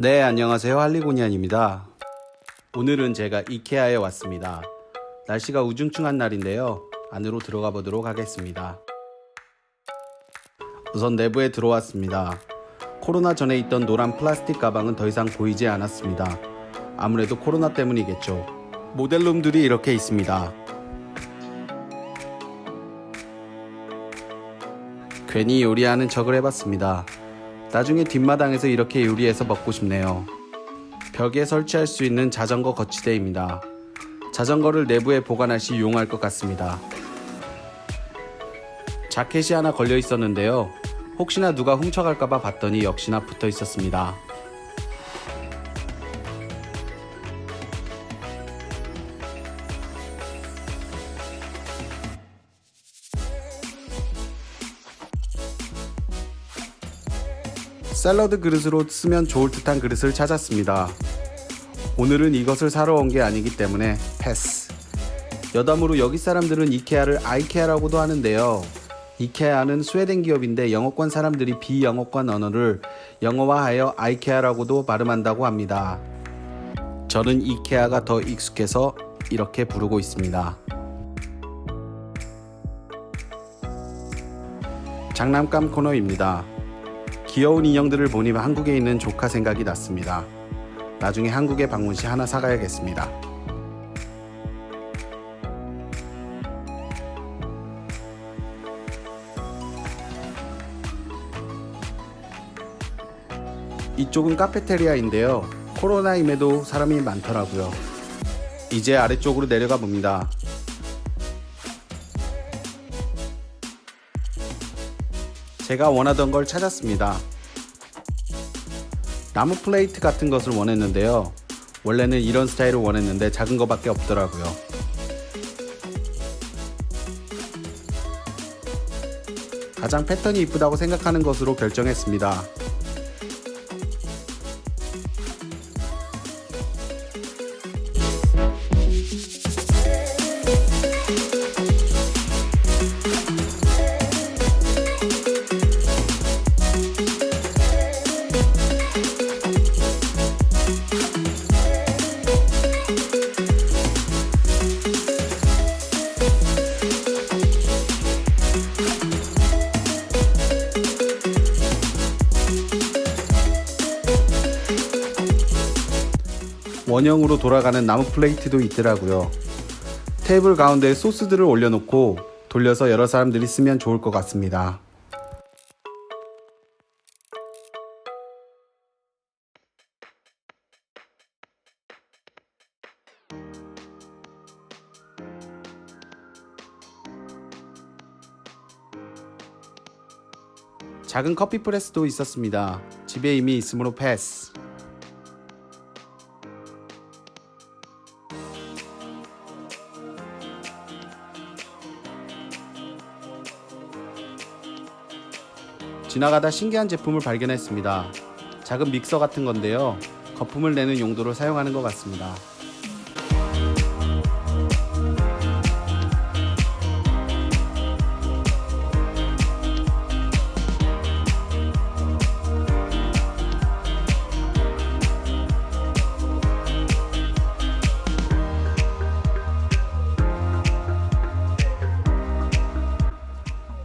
네, 안녕하세요. 할리고니안입니다. 오늘은 제가 이케아에 왔습니다. 날씨가 우중충한 날인데요. 안으로 들어가 보도록 하겠습니다. 우선 내부에 들어왔습니다. 코로나 전에 있던 노란 플라스틱 가방은 더 이상 보이지 않았습니다. 아무래도 코로나 때문이겠죠. 모델룸들이 이렇게 있습니다. 괜히 요리하는 척을 해봤습니다. 나중에 뒷마당에서 이렇게 요리해서 먹고 싶네요. 벽에 설치할 수 있는 자전거 거치대입니다. 자전거를 내부에 보관할 시 이용할 것 같습니다. 자켓이 하나 걸려 있었는데요. 혹시나 누가 훔쳐갈까봐 봤더니 역시나 붙어 있었습니다. 샐러드 그릇으로 쓰면 좋을 듯한 그릇을 찾았습니다. 오늘은 이것을 사러 온 게 아니기 때문에 패스. 여담으로 여기 사람들은 이케아를 아이케아라고도 하는데요. 이케아는 스웨덴 기업인데 영어권 사람들이 비영어권 언어를 영어화하여 아이케아라고도 발음한다고 합니다. 저는 이케아가 더 익숙해서 이렇게 부르고 있습니다. 장난감 코너입니다. 귀여운 인형들을 보니 한국에 있는 조카 생각이 났습니다. 나중에 한국에 방문 시 하나 사가야겠습니다. 이쪽은 카페테리아인데요. 코로나임에도 사람이 많더라고요. 이제 아래쪽으로 내려가 봅니다. 제가 원하던 걸 찾았습니다. 나무 플레이트 같은 것을 원했는데요. 원래는 이런 스타일을 원했는데 작은 거밖에 없더라고요. 가장 패턴이 이쁘다고 생각하는 것으로 결정했습니다. 원형으로 돌아가는 나무 플레이트도 있더라고요. 테이블 가운데 소스들을 올려놓고 돌려서 여러 사람들이 쓰면 좋을 것 같습니다. 작은 커피 프레스도 있었습니다. 집에 이미 있으므로 패스. 지나가다 신기한 제품을 발견했습니다. 작은 믹서 같은 건데요. 거품을 내는 용도로 사용하는 것 같습니다.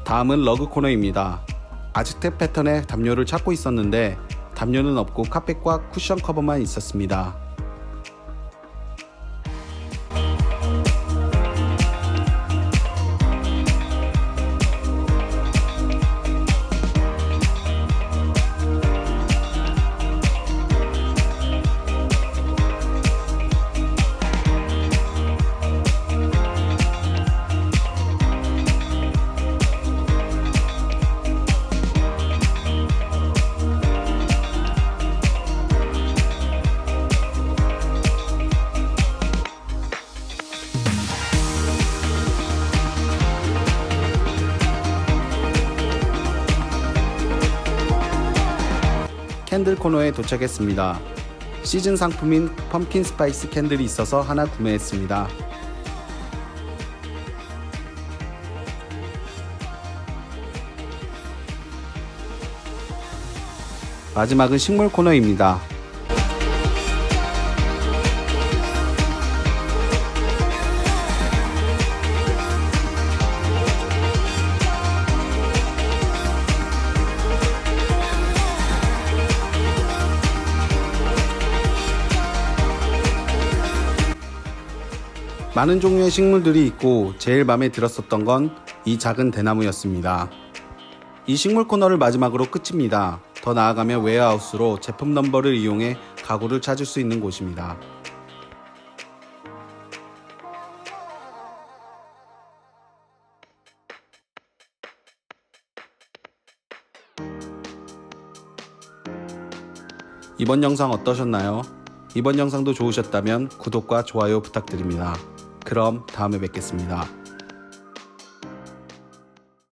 다음은 러그 코너입니다. 아즈텍 패턴의 담요를 찾고 있었는데 담요는 없고 카펫과 쿠션 커버만 있었습니다. 캔들 코너에 도착했습니다. 시즌 상품인 펌킨 스파이스 캔들이 있어서 하나 구매했습니다. 마지막은 식물 코너입니다. 많은 종류의 식물들이 있고 제일 마음에 들었었던 건 이 작은 대나무였습니다. 이 식물 코너를 마지막으로 끝입니다. 더 나아가면 웨어하우스로 제품 넘버를 이용해 가구를 찾을 수 있는 곳입니다. 이번 영상 어떠셨나요? 이번 영상도 좋으셨다면 구독과 좋아요 부탁드립니다. 그럼 다음에 뵙겠습니다.